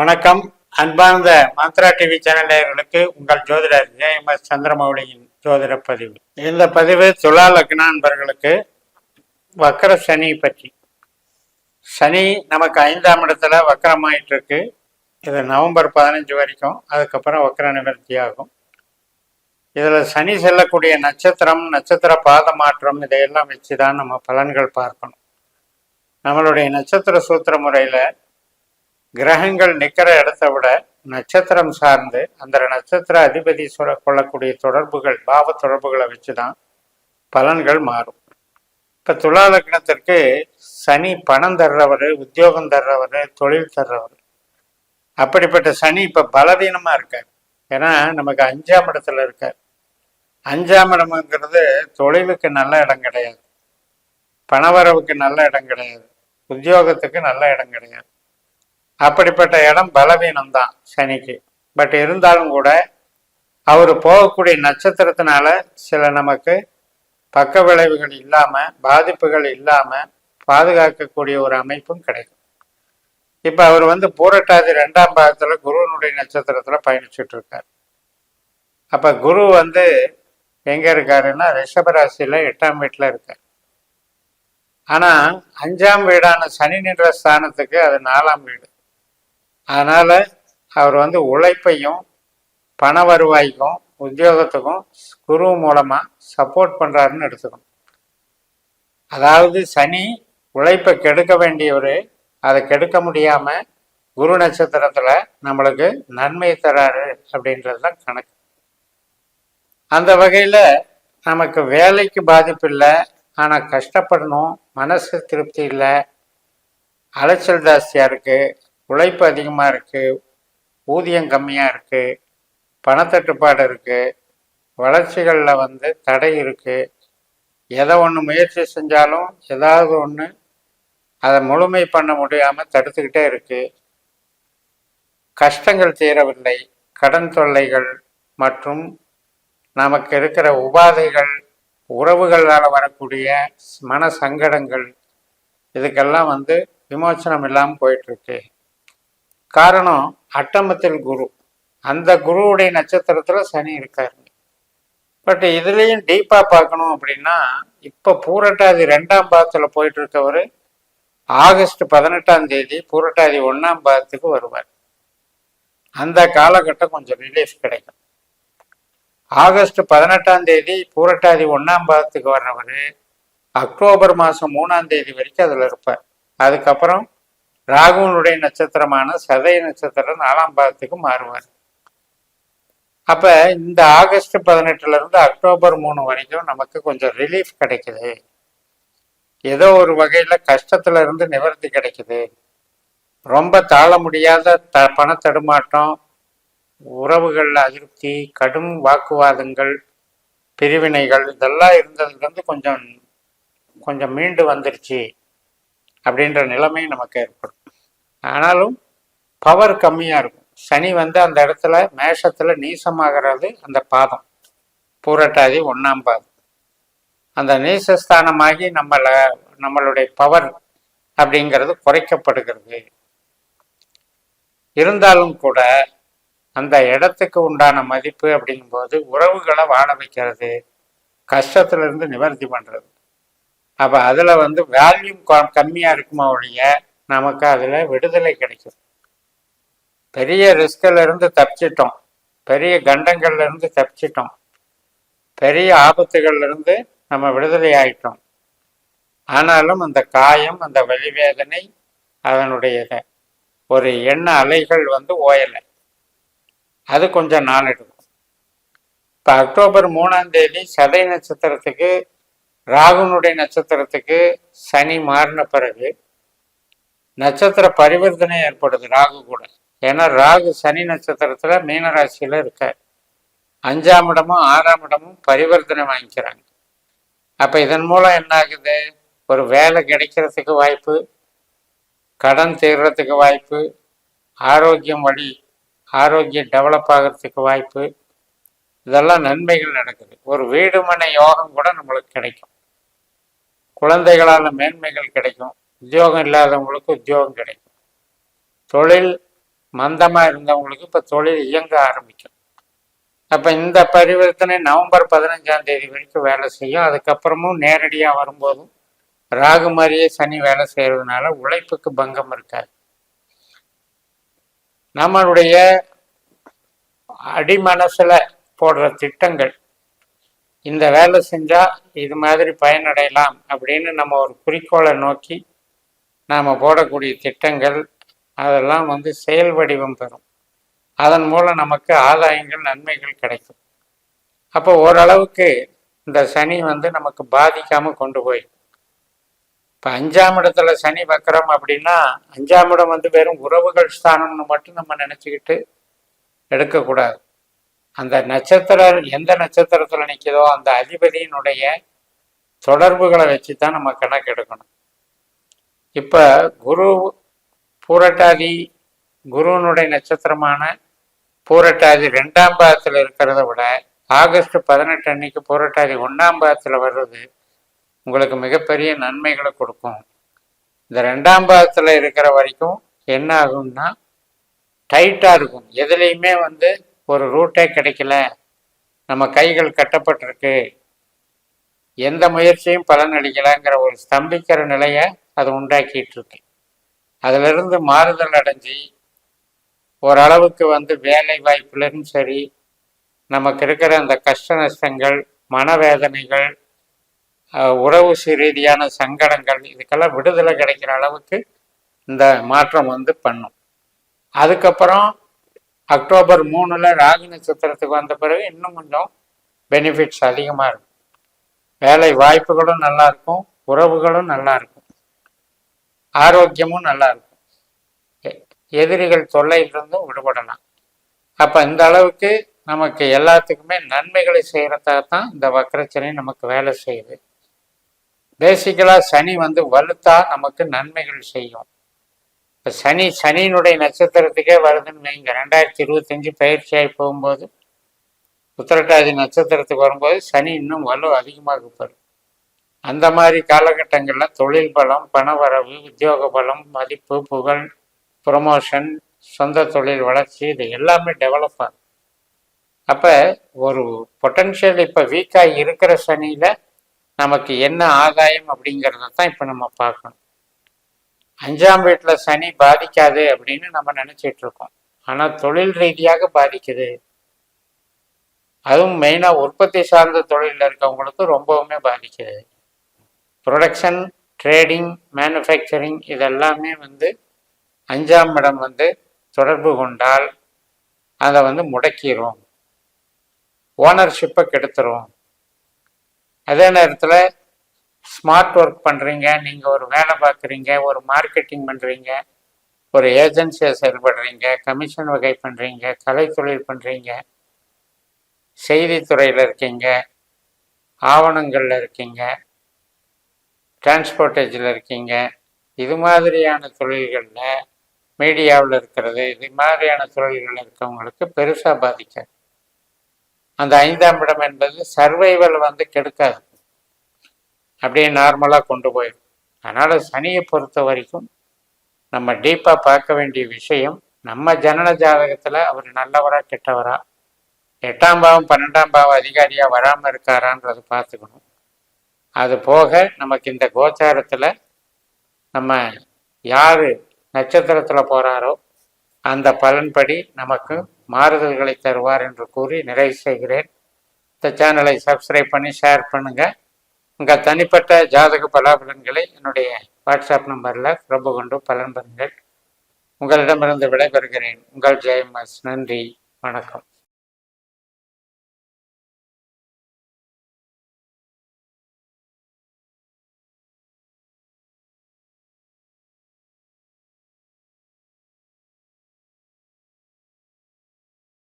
வணக்கம். அன்பார்ந்த Mantra TV channel நேயர்களுக்கு உங்கள் ஜோதிடர் ஜேஎம்எஸ் சந்திரமௌலியின் ஜோதிட பதிவு. இந்த பதிவு துலா லக்ன நண்பர்களுக்கு வக்கர சனி பற்றி. சனி நமக்கு ஐந்தாம் இடத்துல வக்கரமாயிட்டு இருக்கு இது நவம்பர் பதினஞ்சு வரைக்கும். அதுக்கப்புறம் வக்கர நிவர்த்தி ஆகும். இதில் சனி செல்லக்கூடிய நட்சத்திரம் நட்சத்திர பாத மாற்றம் இதையெல்லாம் வச்சு தான் நம்ம பலன்கள் பார்க்கணும். நம்மளுடைய நட்சத்திர சூத்திர முறையில் கிரகங்கள் நிற்கிற இடத்த விட நட்சத்திரம் சார்ந்து அந்த நட்சத்திர அதிபதி சொல்ல கொள்ளக்கூடிய தொடர்புகள் பாவ தொடர்புகளை வச்சு தான் பலன்கள் மாறும். இப்போ துலா லக்னத்திற்கு சனி பணம் தர்றவர் உத்தியோகம் தர்றவர் தொழில் தர்றவர். அப்படிப்பட்ட சனி இப்போ பலவீனமாக இருக்கார். ஏன்னா நமக்கு அஞ்சாம் இடத்துல இருக்கார். அஞ்சாம் இடம்ங்கிறது தொழிலுக்கு நல்ல இடம் கிடையாது. பணவரவுக்கு நல்ல இடம் கிடையாது. உத்தியோகத்துக்கு நல்ல இடம் கிடையாது. அப்படிப்பட்ட இடம் பலவீனம் தான் சனிக்கு. பட் இருந்தாலும் கூட அவர் போகக்கூடிய நட்சத்திரத்தினால சில நமக்கு பக்க விளைவுகள் இல்லாமல் பாதிப்புகள் இல்லாமல் பாதுகாக்கக்கூடிய ஒரு அமைப்பும் கிடைக்கும். இப்போ அவர் வந்து பூரட்டாதி ரெண்டாம் பாகத்தில் குருவனுடைய நட்சத்திரத்தில் பயணிச்சுட்டு இருக்கார் அப்போ குரு வந்து எங்கே இருக்காருன்னா ரிஷபராசியில் எட்டாம் வீட்டில் இருக்கார். ஆனால் அஞ்சாம் வீடான சனி நின்ற ஸ்தானத்துக்கு அது நாலாம் வீடு. அதனால் அவர் வந்து உழைப்பையும் பண வருவாய்க்கும் உத்தியோகத்துக்கும் குரு மூலமாக சப்போர்ட் பண்ணுறாருன்னு எடுத்துக்கணும். அதாவது சனி உழைப்பை கெடுக்க வேண்டியவர் அதை கெடுக்க முடியாமல் குரு நட்சத்திரத்தில் நம்மளுக்கு நன்மை தராரு அப்படின்றது தான் கணக்கு. அந்த வகையில் நமக்கு வேலைக்கு பாதிப்பு இல்லை ஆனால் கஷ்டப்படணும் மனசு திருப்தி இல்லை அலைச்சல் ஜாஸ்தியாக இருக்குது உழைப்பு அதிகமாக இருக்குது ஊதியம் கம்மியாக இருக்குது பணத்தட்டுப்பாடு இருக்குது வளர்ச்சிகளில் வந்து தடை இருக்குது எதை ஒன்று முயற்சி செஞ்சாலும் ஏதாவது ஒன்று அதை முழுமை பண்ண முடியாமல் தடுத்துக்கிட்டே இருக்குது கஷ்டங்கள் தீரவில்லை கடன் தொல்லைகள் மற்றும் நமக்கு இருக்கிற உபாதைகள் உறவுகளால் வரக்கூடிய மன சங்கடங்கள் இதுக்கெல்லாம் வந்து விமோசனம் இல்லாமல் போயிட்டுருக்கு காரணம் அட்டமத்தில் குரு. அந்த குருவுடைய நட்சத்திரத்தில் சனி இருக்காருங்க பட் இதுலேயும் டீப்பாக பார்க்கணும் அப்படின்னா இப்போ பூரட்டாதி ரெண்டாம் பாகத்தில் போயிட்டு இருக்கவர் ஆகஸ்ட் பதினெட்டாம் தேதி பூரட்டாதி ஒன்றாம் பாகத்துக்கு வருவார். அந்த காலகட்டம் கொஞ்சம் ரிலீஃப் கிடைக்கும். ஆகஸ்ட் பதினெட்டாம் தேதி பூரட்டாதி ஒன்றாம் பாகத்துக்கு வர்றவர் அக்டோபர் மாதம் மூணாம் தேதி வரைக்கும் அதில் இருப்பார். அதுக்கப்புறம் ராகுவனுடைய நட்சத்திரமான சதய நட்சத்திரம் நாலாம் பாதத்துக்கு மாறுவார். அப்ப இந்த ஆகஸ்ட் பதினெட்டுல இருந்து அக்டோபர் மூணு வரைக்கும் நமக்கு கொஞ்சம் ரிலீஃப் கிடைக்குது. ஏதோ ஒரு வகையில கஷ்டத்துல இருந்து நிவர்த்தி கிடைக்குது. ரொம்ப தாழ முடியாத த பண தடுமாற்றம் உறவுகள் அதிருப்தி கடும் வாக்குவாதங்கள் பிரிவினைகள் இதெல்லாம் இருந்ததுலேருந்து கொஞ்சம் கொஞ்சம் மீண்டு வந்துருச்சு அப்படின்ற நிலைமை நமக்கு ஏற்படும். ஆனாலும் பவர் கம்மியாக இருக்கும். சனி வந்து அந்த இடத்துல மேஷத்தில் நீசமாகிறது அந்த பாதம். பூரட்டாதி ஒன்றாம் பாதம். அந்த நீசஸ்தானமாகி நம்மளை நம்மளுடைய பவர் அப்படிங்கிறது குறைக்கப்படுகிறது. இருந்தாலும் கூட அந்த இடத்துக்கு உண்டான மதிப்பு அப்படிங்கும்போது உறவுகளை வாழ வைக்கிறது. கஷ்டத்திலிருந்து நிவர்த்தி பண்ணுறது அப்போ அதில் வந்து வேல்யூம் கம்மியாக இருக்குமா ஒழிய நமக்கு அதில் விடுதலை கிடைக்கும். பெரிய ரிஸ்கில் இருந்து தப்பிச்சிட்டோம். பெரிய கண்டங்கள்ல இருந்து தப்பிச்சிட்டோம். பெரிய ஆபத்துகள்ல இருந்து நம்ம விடுதலை ஆயிட்டோம். ஆனாலும் அந்த காயம் அந்த வலிவேதனை அதனுடைய ஒரு எண்ண அலைகள் வந்து ஓயலை. அது கொஞ்சம் நாள் எடுக்கும் இப்போ அக்டோபர் மூணாம் தேதி சதை நட்சத்திரத்துக்கு ராகுனுடைய நட்சத்திரத்துக்கு சனி மாறின பிறகு நட்சத்திர பரிவர்த்தனை ஏற்படுது ராகு கூட. ஏன்னா ராகு சனி நட்சத்திரத்துல மீனராசியில இருக்க அஞ்சாம் இடமும் ஆறாம் இடமும் பரிவர்த்தனை வாங்கிக்கிறாங்க. அப்ப இதன் மூலம் என்ன ஆகுது ஒரு வேலை கிடைக்கிறதுக்கு வாய்ப்பு கடன் தீர்றதுக்கு வாய்ப்பு ஆரோக்கியம் வழி ஆரோக்கியம் டெவலப் ஆகிறதுக்கு வாய்ப்பு இதெல்லாம் நன்மைகள் நடக்குது. ஒரு வீடு மனை யோகம் கூட நம்மளுக்கு கிடைக்கும். குழந்தைகளால் மேன்மைகள் கிடைக்கும். உத்தியோகம் இல்லாதவங்களுக்கு உத்தியோகம் கிடைக்கும். தொழில் மந்தமாக இருந்தவங்களுக்கு இப்போ தொழில் இயங்க ஆரம்பிக்கும். அப்போ இந்த பரிவர்த்தனை நவம்பர் பதினஞ்சாம் தேதி வரைக்கும் வேலை செய்யும். அதுக்கப்புறமும் நேரடியாக வரும்போதும் ராகு மாதிரியே சனி வேலை செய்கிறதுனால உழைப்புக்கு பங்கம் இருக்காது. நம்மளுடைய அடிமனசில் போடுற திட்டங்கள் இந்த வேலை செஞ்சால் இது மாதிரி பயனடையலாம் அப்படின்னு நம்ம ஒரு குறிக்கோளை நோக்கி நாம் போடக்கூடிய திட்டங்கள் அதெல்லாம் வந்து செயல் வடிவம் பெறும் அதன் மூலம் நமக்கு ஆதாயங்கள் நன்மைகள் கிடைக்கும். அப்போ ஓரளவுக்கு இந்த சனி வந்து நமக்கு பாதிக்காமல் கொண்டு போய். இப்போ அஞ்சாம் இடத்துல சனி வக்கரம் அப்படின்னா அஞ்சாம் இடம் வந்து வெறும் உறவுகள் ஸ்தானம்னு மட்டும் நம்ம நினச்சிக்கிட்டு எடுக்கக்கூடாது. அந்த நட்சத்திரம் எந்த நட்சத்திரத்தில் நிற்கிதோ அந்த அதிபதியினுடைய தொடர்புகளை வச்சு தான் நம்ம கணக்கு எடுக்கணும் இப்போ குரு பூரட்டாதி குருவனுடைய நட்சத்திரமான பூரட்டாதி ரெண்டாம் பாகத்தில் இருக்கிறத விட ஆகஸ்ட் பதினெட்டு அன்னைக்கு பூரட்டாதி ஒன்றாம் பாகத்தில் வர்றது உங்களுக்கு மிகப்பெரிய நன்மைகளை கொடுக்கும். இந்த ரெண்டாம் பாகத்தில் இருக்கிற வரைக்கும் என்ன ஆகும்னா டைட்டாக இருக்கும். எதுலேயுமே வந்து ஒரு ரூட்டே கிடைக்கல. நம்ம கைகள் கட்டப்பட்டிருக்கு. எந்த முயற்சியும் பலன் அளிக்கலாங்கிற ஒரு ஸ்தம்பிக்கிற நிலையை அது உண்டாக்கிட்டு இருக்கு அதிலிருந்து மாறுதல் அடைஞ்சு ஓரளவுக்கு வந்து வேலை வாய்ப்புலரும் சரி நமக்கு இருக்கிற அந்த கஷ்ட நஷ்டங்கள் மனவேதனைகள் உறவு ரீதியான சங்கடங்கள் இதுக்கெல்லாம் விடுதலை கிடைக்கிற அளவுக்கு இந்த மாற்றம் வந்து பண்ணும். அதுக்கப்புறம் அக்டோபர் மூணில் ராகு நட்சத்திரத்துக்கு வந்த பிறகு இன்னும் கொஞ்சம் பெனிஃபிட்ஸ் அதிகமாக இருக்கும். வேலை வாய்ப்புகளும் நல்லா இருக்கும் உறவுகளும் நல்லாயிருக்கும் ஆரோக்கியமும் நல்லா இருக்கும் எதிரிகள் தொல்லையிலிருந்தும் விடுபடலாம். அப்போ இந்த அளவுக்கு நமக்கு எல்லாத்துக்குமே நன்மைகளை செய்கிறதாக தான் இந்த வக்கரச்சனை நமக்கு வேலை செய்யுது. பேசிக்கலாக சனி வந்து வலுத்தா நமக்கு நன்மைகள் செய்யும். இப்போ சனி சனியினுடைய நட்சத்திரத்துக்கே வருதுன்னு இங்கே ரெண்டாயிரத்தி இருபத்தஞ்சு பயிற்சியாகி போகும்போது உத்திரட்டாதி நட்சத்திரத்துக்கு வரும்போது சனி இன்னும் வலு அதிகமாக பெறும் அந்த மாதிரி காலகட்டங்களில் தொழில் பலம் பணவரவு உத்தியோக பலம் மதிப்பு புகழ் ப்ரொமோஷன் சொந்த தொழில் வளர்ச்சி இது எல்லாமே டெவலப் ஆகும் அப்போ ஒரு பொட்டன்ஷியல் இப்போ வீக்காக இருக்கிற சனியில் நமக்கு என்ன ஆதாயம் அப்படிங்கிறத தான் இப்போ நம்ம பார்க்கணும். அஞ்சாம் வீட்டில் சனி பாதிக்காது அப்படின்னு நம்ம நினச்சிட்டு இருக்கோம். ஆனால் தொழில் ரீதியாக பாதிக்குது. அதுவும் மெயினாக உற்பத்தி சார்ந்த தொழிலில் இருக்கவங்களுக்கு ரொம்பவுமே பாதிக்குது. ப்ரொடக்ஷன் ட்ரேடிங் மேனுஃபேக்சரிங் இதெல்லாமே வந்து அஞ்சாம் இடம் வந்து தொடர்பு கொண்டால் அதை வந்து முடக்கிடும் ஓனர்ஷிப்பை கெடுத்துரும். அதே நேரத்தில் ஸ்மார்ட் ஒர்க் பண்ணுறீங்க நீங்கள் ஒரு வேலை பார்க்குறீங்க ஒரு மார்க்கெட்டிங் பண்ணுறீங்க ஒரு ஏஜென்சியை செயல்படுறீங்க கமிஷன் வகை பண்ணுறீங்க கலை தொழில் பண்ணுறீங்க செய்தித்துறையில் இருக்கீங்க ஆவணங்களில் இருக்கீங்க டிரான்ஸ்போர்ட்டேஜில் இருக்கீங்க. இது மாதிரியான தொழில்களில் மீடியாவில் இருக்கிறது இது மாதிரியான தொழில்களில் இருக்கவங்களுக்கு பெருசாக பாதிக்காது. அந்த ஐந்தாம் இடம் என்பது சர்வைவல் வந்து கெடுக்காது. அப்படியே நார்மலாக கொண்டு போயிடும். அதனால் சனியை பொறுத்த வரைக்கும் நம்ம டீப்பாக பார்க்க வேண்டிய விஷயம் நம்ம ஜனன ஜாதகத்தில் அவர் நல்லவரா கெட்டவரா எட்டாம் பாவம் பன்னெண்டாம் பாவம் அதிகாரியாக வராமல் இருக்காரான்றதை பார்த்துக்கணும். அது போக நமக்கு இந்த கோச்சாரத்தில் நம்ம யார் நட்சத்திரத்தில் போகிறாரோ அந்த பலன்படி நமக்கு மாறுதல்களை தருவார் என்று கூறி நிறைவு செய்கிறேன். இந்த சேனலை சப்ஸ்கிரைப் பண்ணி ஷேர் பண்ணுங்கள் உங்கள் தனிப்பட்ட ஜாதக பலாபலன்களை என்னுடைய வாட்ஸ்அப் நம்பரில் ரொம்ப கொண்டு பலன் பெறுங்கள். உங்களிடமிருந்து விடைபெறுகிறேன். உங்கள் ஜெயமஸ் நன்றி. வணக்கம்.